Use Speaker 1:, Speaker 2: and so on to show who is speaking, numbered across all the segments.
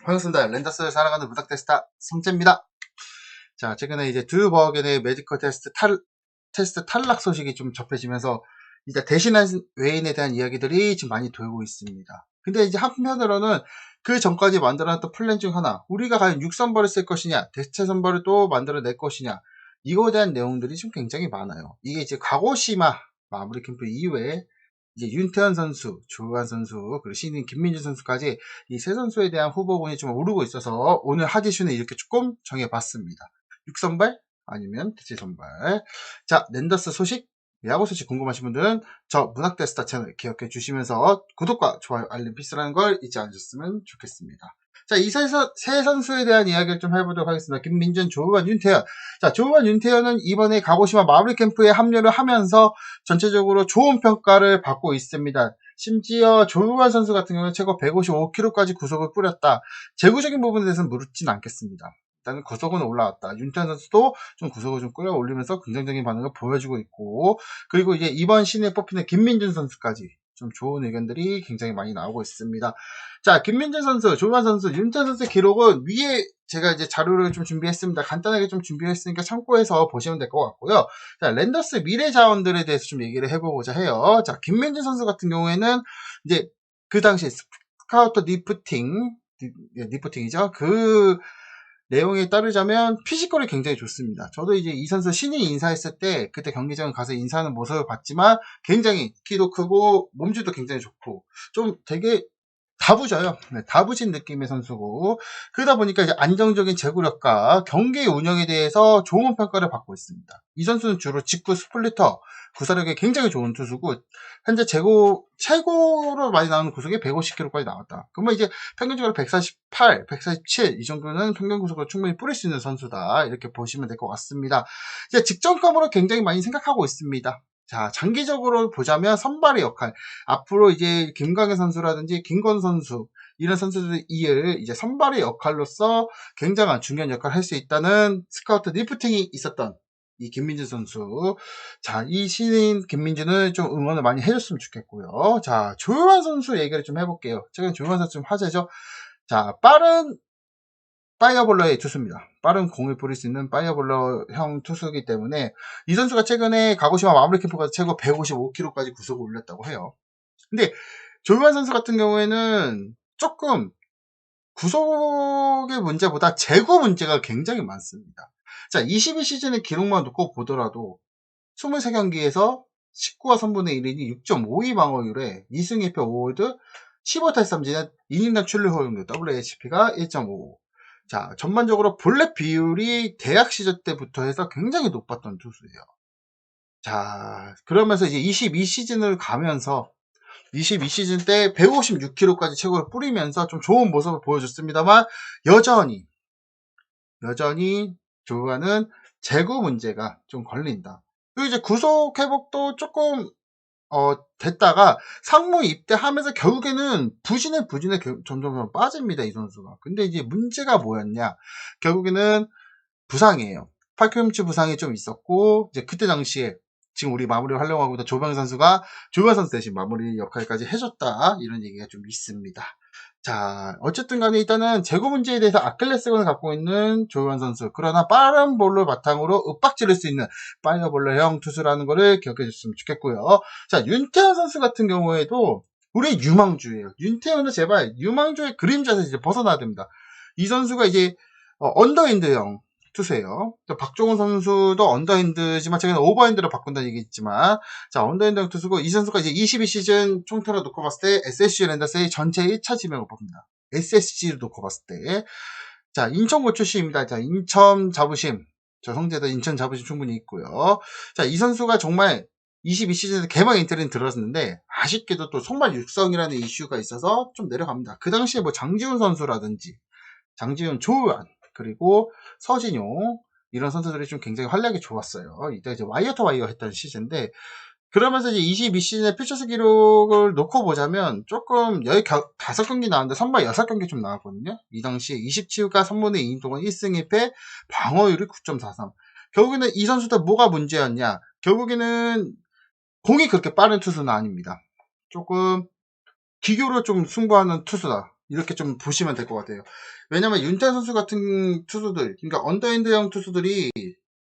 Speaker 1: 반갑습니다. 랜더스를 살아가는 무닥 테스타 성재입니다. 자, 최근에 이제 두 버겐의 메디컬 테스트 탈, 테스트 탈락 소식이 좀 접해지면서 이제 대신한 외인에 대한 이야기들이 지금 많이 돌고 있습니다. 근데 이제 한편으로는 그 전까지 만들어놨던 플랜 중 하나, 우리가 과연 6선벌을 쓸 것이냐, 대체 선벌을 또 만들어낼 것이냐, 이거에 대한 내용들이 좀 굉장히 많아요. 이게 이제 가고시마 마무리 캠프 이후에 이제 윤태현 선수, 조한 선수, 그리고 신인 김민준 선수까지 이 세 선수에 대한 후보군이 좀 오르고 있어서 오늘 하디슈는 이렇게 조금 정해봤습니다. 6선발 아니면 대체 선발. 자, 랜더스 소식, 야구 소식 궁금하신 분들은 저 문학대 스타 채널 기억해 주시면서 구독과 좋아요, 알림 필수라는 걸 잊지 않으셨으면 좋겠습니다. 자, 이 세 선수에 대한 이야기를 좀 해보도록 하겠습니다. 김민준, 조우환, 윤태현. 자, 조우환, 윤태현은 이번에 가고시마 마블리 캠프에 합류를 하면서 전체적으로 좋은 평가를 받고 있습니다. 심지어 조우환 선수 같은 경우는 최고 155kg까지 구속을 뿌렸다. 재구적인 부분에 대해서는 묻진 않겠습니다. 일단은 구속은 올라왔다. 윤태현 선수도 좀 구속을 좀 끌어올리면서 긍정적인 반응을 보여주고 있고, 그리고 이제 이번 신에 뽑히는 김민준 선수까지 좀 좋은 의견들이 굉장히 많이 나오고 있습니다. 자, 김민재 선수, 조만 선수, 윤태 선수의 기록은 위에 제가 이제 자료를 좀 준비했습니다. 간단하게 좀 준비했으니까 참고해서 보시면 될 것 같고요. 자, 랜더스 미래 자원들에 대해서 좀 얘기를 해보고자 해요. 자, 김민재 선수 같은 경우에는 이제 그 당시에 스카우터 리프팅, 리프팅이죠. 그 내용에 따르자면 피지컬이 굉장히 좋습니다. 저도 이제 이 선수 신인 인사했을 때 그때 경기장에 가서 인사하는 모습을 봤지만 굉장히 키도 크고 몸집도 굉장히 좋고 좀 되게 다부져요. 네, 다부진 느낌의 선수고 그러다 보니까 이제 안정적인 제구력과 경기 운영에 대해서 좋은 평가를 받고 있습니다. 이 선수는 주로 직구 스플리터 구사력이 굉장히 좋은 투수고 현재 제고 최고로 많이 나오는 구속이 150km까지 나왔다. 그러면 이제 평균적으로 148, 147 이 정도는 평균 구속을 충분히 뿌릴 수 있는 선수다. 이렇게 보시면 될 것 같습니다. 이제 직전감으로 굉장히 많이 생각하고 있습니다. 자, 장기적으로 보자면 선발의 역할. 앞으로 이제 김강현 선수라든지 김건 선수, 이런 선수들 이을 이제 선발의 역할로서 굉장한 중요한 역할을 할 수 있다는 스카우트 리프팅이 있었던 이 김민준 선수. 자, 이 신인 김민준을 좀 응원을 많이 해줬으면 좋겠고요. 자, 조용환 선수 얘기를 좀 해볼게요. 최근 조용환 선수 좀 화제죠. 자, 빠른 파이어볼러의 투수입니다. 빠른 공을 뿌릴 수 있는 파이어볼러형 투수이기 때문에 이 선수가 최근에 가고시마 마무리 캠프가 최고 155km까지 구속을 올렸다고 해요. 근데 조용환 선수 같은 경우에는 조금 구속의 문제보다 제구 문제가 굉장히 많습니다. 자, 22 시즌의 기록만 놓고 보더라도 23경기에서 19와 3분의 1이니 6.52 방어율에 2승 1패 5홀드 15탈3진은 이닝당 출루 허용률 WHP가 1.55 자, 전반적으로 볼넷 비율이 대학 시절 때부터 해서 굉장히 높았던 투수예요. 자, 그러면서 이제 22시즌을 가면서 22시즌 때 156kg까지 최고를 뿌리면서 좀 좋은 모습을 보여줬습니다만 여전히 여전히 조가는 재구 문제가 좀 걸린다. 그리고 이제 구속 회복도 조금 어, 됐다가 상무 입대하면서 결국에는 부진에 부진에 점점 빠집니다, 이 선수가. 근데 이제 문제가 뭐였냐? 결국에는 부상이에요. 팔꿈치 부상이 좀 있었고, 이제 그때 당시에 지금 우리 마무리 하려고 하고 있던 조병 선수가 조병 선수 대신 마무리 역할까지 해줬다. 이런 얘기가 좀 있습니다. 자, 어쨌든 간에 일단은 재고 문제에 대해서 아킬레스건을 갖고 있는 조현 선수. 그러나 빠른 볼로 바탕으로 윽박 지를 수 있는 파이어볼러형 투수라는 것을 기억해 줬으면 좋겠고요. 자, 윤태현 선수 같은 경우에도 우리 유망주예요. 윤태현은 제발 유망주의 그림자에서 이제 벗어나야 됩니다. 이 선수가 이제 어, 언더핸드형 투수예요. 박종훈 선수도 언더핸드지만 최근에 오버핸드로 바꾼다는 얘기 있지만 자 언더핸드 투수고 이 선수가 이제 22시즌 총타로 놓고 봤을 때 SSG 랜더스의 전체 1차 지명을 뽑니다. SSG를 놓고 봤을 때 자 인천고 출신입니다. 자 인천 자부심 저 성재도 인천 자부심 충분히 있고요. 자 이 선수가 정말 22시즌에 개막 인터뷰는 들었는데 아쉽게도 또 속말 육성이라는 이슈가 있어서 좀 내려갑니다. 그 당시에 뭐 장지훈 선수라든지 장지훈 조우환 그리고 서진용 이런 선수들이 좀 굉장히 활약이 좋았어요. 이때 이제 와이어 투 와이어 했던 시즌인데 그러면서 이제 22시즌의 퓨처스 기록을 놓고 보자면 조금 15경기 나왔는데 선발 6경기 좀 나왔거든요. 이 당시에 27가 3분의 2인 동안 1승 1패 방어율이 9.43. 결국에는 이 선수들 뭐가 문제였냐? 결국에는 공이 그렇게 빠른 투수는 아닙니다. 조금 기교로 좀 승부하는 투수다. 이렇게 좀 보시면 될 것 같아요. 왜냐면 윤태 선수 같은 투수들, 그러니까 언더핸드형 투수들이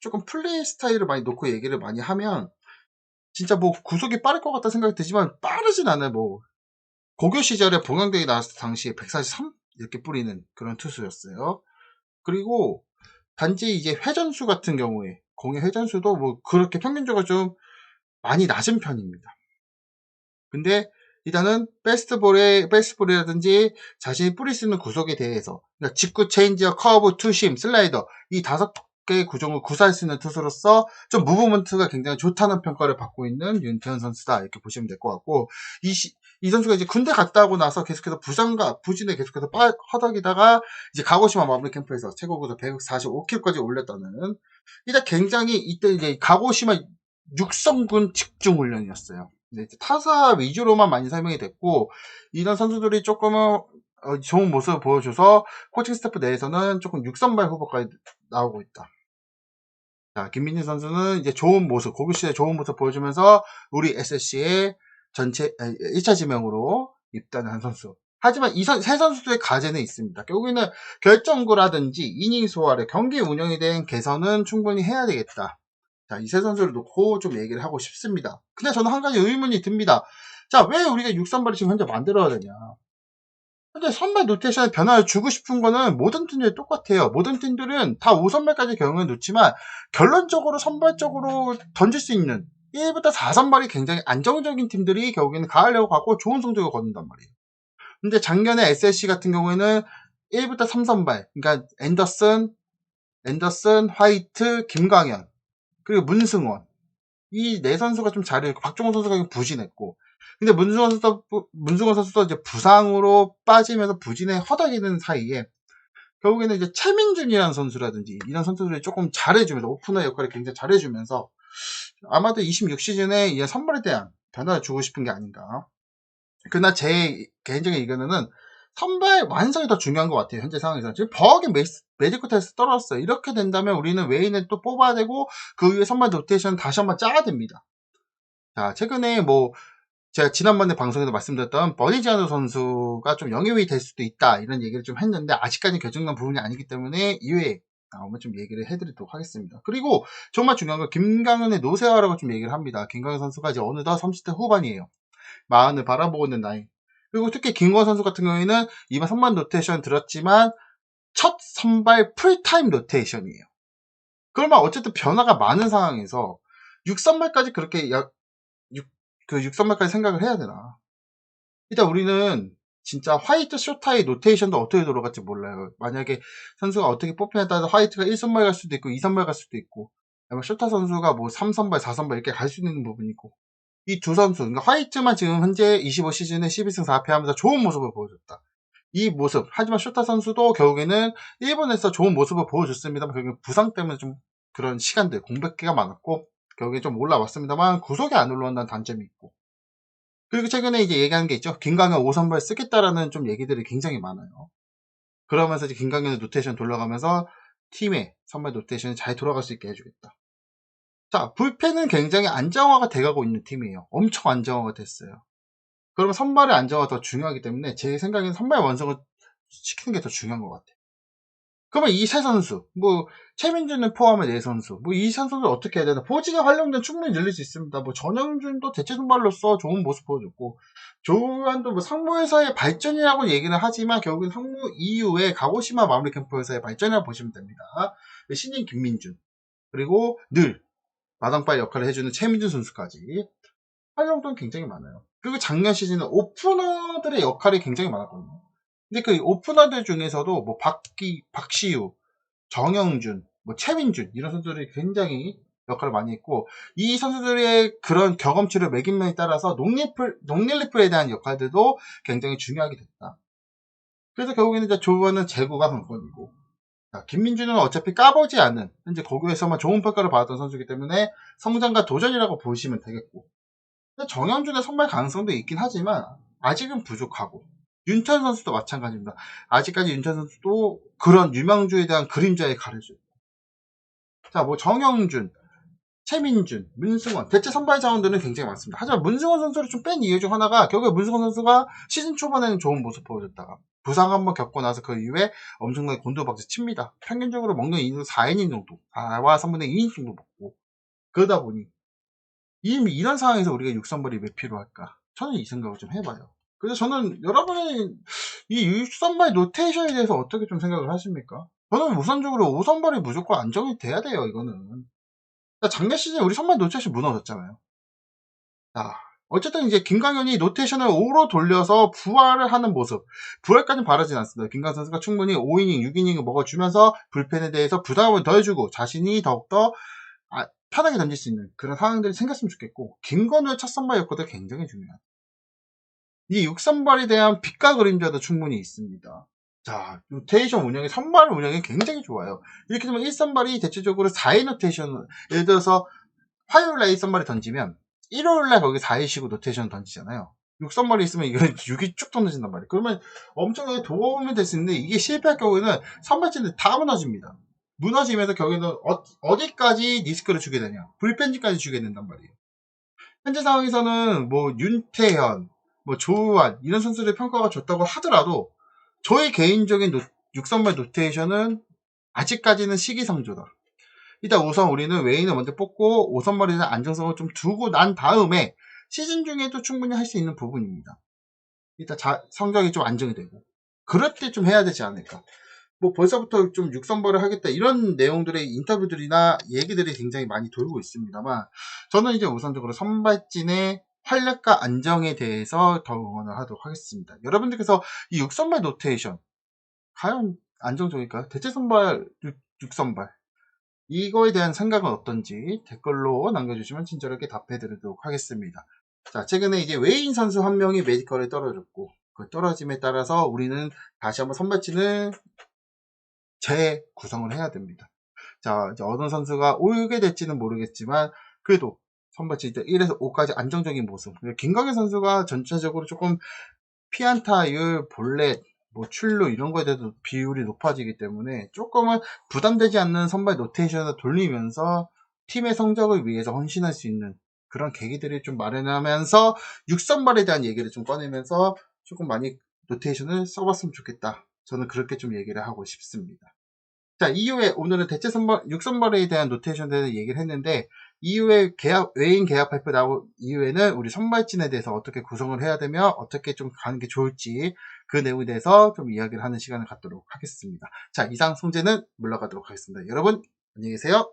Speaker 1: 조금 플레이 스타일을 많이 놓고 얘기를 많이 하면 진짜 뭐 구속이 빠를 것 같다 생각이 들지만 빠르진 않아요. 뭐 고교 시절에 봉황대에 나왔을 당시에 143 이렇게 뿌리는 그런 투수였어요. 그리고 단지 이제 회전수 같은 경우에 공의 회전수도 뭐 그렇게 평균적으로 좀 많이 낮은 편입니다. 근데 일단은 베스트볼의 베스트볼이라든지 자신이 뿌릴 수 있는 구속에 대해서 그러니까 직구, 체인지어, 커브, 투심, 슬라이더 이 다섯 개의 구종을 구사할 수 있는 투수로서 좀 무브먼트가 굉장히 좋다는 평가를 받고 있는 윤태현 선수다 이렇게 보시면 될 것 같고 이, 시, 이 선수가 이제 군대 갔다 오고 나서 계속해서 부상과 부진에 계속해서 빠, 허덕이다가 이제 가고시마 마무리 캠프에서 최고 구속 145kg까지 올렸다는 일단 굉장히 이때 이제 가고시마 육성군 집중 훈련이었어요. 네, 타사 위주로만 많이 설명이 됐고 이런 선수들이 조금은 어, 좋은 모습을 보여줘서 코칭 스태프 내에서는 조금 6선발 후보까지 나오고 있다. 자, 김민진 선수는 이제 좋은 모습, 고교 시대 좋은 모습 보여주면서 우리 SSC의 전체 1차 지명으로 입단한 선수. 하지만 이 선, 세 선수들의 과제는 있습니다. 결국에는 결정구라든지 이닝 소화를 경기 운영에 대한 개선은 충분히 해야 되겠다. 자, 이 세 선수를 놓고 좀 얘기를 하고 싶습니다. 근데 저는 한 가지 의문이 듭니다. 자, 왜 우리가 6선발을 지금 현재 만들어야 되냐? 현재 선발 노테이션에 변화를 주고 싶은 거는 모든 팀들이 똑같아요. 모든 팀들은 다 5선발까지 경험을 놓지만 결론적으로 선발적으로 던질 수 있는 1부터 4선발이 굉장히 안정적인 팀들이 결국에는 가을려고 갖고 좋은 성적을 거둔단 말이에요. 근데 작년에 SSC 같은 경우에는 1부터 3선발, 그러니까 앤더슨, 앤더슨, 화이트, 김광현, 그리고 문승원. 이 네 선수가 좀 잘했고, 박종호 선수가 부진했고. 근데 문승원 선수, 문승원 선수도 이제 부상으로 빠지면서 부진에 허덕이는 사이에, 결국에는 이제 최민준이라는 선수라든지, 이런 선수들이 조금 잘해주면서, 오프너 역할을 굉장히 잘해주면서, 아마도 26 시즌에 이 선발에 대한 변화를 주고 싶은 게 아닌가. 그러나 제 개인적인 의견은 선발 완성이 더 중요한 것 같아요. 현재 상황에서. 지금 버거기 매지컬 테스트 떨어졌어요. 이렇게 된다면 우리는 웨인을 또 뽑아야 되고 그 위에 선발 로테이션 다시 한번 짜야 됩니다. 자, 최근에 뭐 제가 지난번에 방송에서 말씀드렸던 버니지아노 선수가 좀 영입이 될 수도 있다 이런 얘기를 좀 했는데 아직까지 결정난 부분이 아니기 때문에 이외에 나오면 좀 얘기를 해드리도록 하겠습니다. 그리고 정말 중요한 건 김강현의 노세화라고 좀 얘기를 합니다. 김강현 선수가 이제 어느덧 30대 후반이에요. 마흔을 바라보고 있는 나이. 그리고 특히 김건 선수 같은 경우에는 이번 선발 로테이션 들었지만 첫 선발 풀타임 로테이션이에요. 그러면 어쨌든 변화가 많은 상황에서 6선발까지 그렇게 야, 6, 그 6선발까지 생각을 해야 되나. 일단 우리는 진짜 화이트 쇼타의 노테이션도 어떻게 돌아갈지 몰라요. 만약에 선수가 어떻게 뽑히냐에 따라서 화이트가 1선발 갈 수도 있고 2선발 갈 수도 있고 쇼타 선수가 뭐 3선발, 4선발 이렇게 갈 수 있는 부분이 있고 이 두 선수, 그러니까 화이트만 지금 현재 25 시즌에 12승 4패 하면서 좋은 모습을 보여줬다. 이 모습, 하지만 쇼타 선수도 결국에는 일본에서 좋은 모습을 보여줬습니다만 결국엔 부상 때문에 좀 그런 시간들, 공백기가 많았고 결국에 좀 올라왔습니다만 구속이 안 올라온다는 단점이 있고 그리고 최근에 이제 얘기하는 게 있죠. 김강현 5선발 쓰겠다라는 좀 얘기들이 굉장히 많아요. 그러면서 이제 김강현의 노테이션 돌아가면서 팀의 선발 노테이션이 잘 돌아갈 수 있게 해주겠다. 자, 불펜은 굉장히 안정화가 돼가고 있는 팀이에요. 엄청 안정화가 됐어요. 그러면 선발의 안정화가 더 중요하기 때문에 제 생각에는 선발 완성을 시키는 게 더 중요한 것 같아요. 그러면 이 세 선수, 뭐 최민준을 포함해 네 선수, 뭐 이 선수를 어떻게 해야 되나? 포지가 활용된 충분히 늘릴 수 있습니다. 뭐 전영준도 대체 선발로서 좋은 모습 보여줬고 조한도 뭐 상무회사의 발전이라고 얘기를 하지만 결국엔 상무 이후에 가고시마 마무리 캠프에서의 발전이라고 보시면 됩니다. 신인 김민준 그리고 늘 마당발 역할을 해주는 최민준 선수까지 활용도 굉장히 많아요. 그리고 작년 시즌은 오프너들의 역할이 굉장히 많았거든요. 근데 그 오프너들 중에서도 뭐 박기, 박시우, 정영준, 뭐 최민준 이런 선수들이 굉장히 역할을 많이 했고 이 선수들의 그런 경험치를 매긴면에 따라서 농립플 농릴리플에 대한 역할들도 굉장히 중요하게 됐다. 그래서 결국에는 이제 조원은 재고가 관건이고 김민준은 어차피 까보지 않는 현재 고교에서만 좋은 평가를 받았던 선수이기 때문에 성장과 도전이라고 보시면 되겠고 정영준의 선발 가능성도 있긴 하지만 아직은 부족하고 윤천 선수도 마찬가지입니다. 아직까지 윤천 선수도 그런 유망주에 대한 그림자에 가려져 있고. 자, 뭐 정영준, 최민준, 문승원, 대체 선발 자원들은 굉장히 많습니다. 하지만 문승원 선수를 좀 뺀 이유 중 하나가 결국에 문승원 선수가 시즌 초반에는 좋은 모습 보여줬다가 부상 한번 겪고 나서 그 이후에 엄청나게 곤두박질 칩니다. 평균적으로 먹는 인수 4이닝 정도, 4와 3분의 2이닝 정도 먹고 그러다 보니 이미 이런 상황에서 우리가 6선발이 왜 필요할까? 저는 이 생각을 좀 해봐요. 그래서 저는 여러분이 이 6선발 노테이션에 대해서 어떻게 좀 생각을 하십니까? 저는 우선적으로 5선발이 무조건 안정이 돼야 돼요, 이거는. 작년 시즌에 우리 선발 노테이션 무너졌잖아요. 자, 어쨌든 이제 김강현이 노테이션을 5로 돌려서 부활을 하는 모습. 부활까지는 바라진 않습니다. 김강현 선수가 충분히 5이닝, 6이닝을 먹어주면서 불펜에 대해서 부담을 더해주고 자신이 더욱더 아, 편하게 던질 수 있는 그런 상황들이 생겼으면 좋겠고 김건우의 첫 선발 역할도 굉장히 중요하다. 이 6선발에 대한 빛과 그림자도 충분히 있습니다. 자, 노테이션 운영이 선발 운영이 굉장히 좋아요. 이렇게 되면 1선발이 대체적으로 4회 노테이션 예를 들어서 화요일 날 1선발이 던지면 일요일날 거기 4일 쉬고 노테이션 던지잖아요. 6선발이 있으면 이거 6이 쭉 던져진단 말이에요. 그러면 엄청나게 도움이 될 수 있는데 이게 실패할 경우에는 선발진들 다 무너집니다. 무너지면서 결국에는 어, 디까지 리스크를 주게 되냐. 불펜지까지 주게 된단 말이에요. 현재 상황에서는 뭐 윤태현, 뭐 조우환 이런 선수들의 평가가 좋다고 하더라도 저의 개인적인 노, 6선발 노테이션은 아직까지는 시기상조다. 일단 우선 우리는 웨인을 먼저 뽑고 5선발에 대한 안정성을 좀 두고 난 다음에 시즌 중에도 충분히 할 수 있는 부분입니다. 일단 자, 성적이 좀 안정이 되고 그럴 때 좀 해야 되지 않을까. 뭐 벌써부터 좀 6선발을 하겠다 이런 내용들의 인터뷰들이나 얘기들이 굉장히 많이 돌고 있습니다만 저는 이제 우선적으로 선발진의 활력과 안정에 대해서 더 응원을 하도록 하겠습니다. 여러분들께서 이 6선발 노테이션 과연 안정적일까요? 대체 선발 6, 선발 이거에 대한 생각은 어떤지 댓글로 남겨주시면 친절하게 답해드리도록 하겠습니다. 자, 최근에 이제 외인 선수 한 명이 메디컬에 떨어졌고 그 떨어짐에 따라서 우리는 다시 한번 선발진을 재구성을 해야 됩니다. 자, 이제 어떤 선수가 오게 될지는 모르겠지만 그래도 선발치 1에서 5까지 안정적인 모습. 김광현 선수가 전체적으로 조금 피안타율, 볼넷, 뭐 출루 이런 거에 대해서 비율이 높아지기 때문에 조금은 부담되지 않는 선발 노테이션을 돌리면서 팀의 성적을 위해서 헌신할 수 있는 그런 계기들이 좀 마련하면서 6선발에 대한 얘기를 좀 꺼내면서 조금 많이 노테이션을 써봤으면 좋겠다. 저는 그렇게 좀 얘기를 하고 싶습니다. 자, 이후에 오늘은 대체 선발, 6선발에 대한 노테이션에 대해서 얘기를 했는데, 이후에 계약, 외인 계약 발표 나온 이후에는 우리 선발진에 대해서 어떻게 구성을 해야 되며, 어떻게 좀 가는 게 좋을지, 그 내용에 대해서 좀 이야기를 하는 시간을 갖도록 하겠습니다. 자, 이상 송재는 물러가도록 하겠습니다. 여러분, 안녕히 계세요.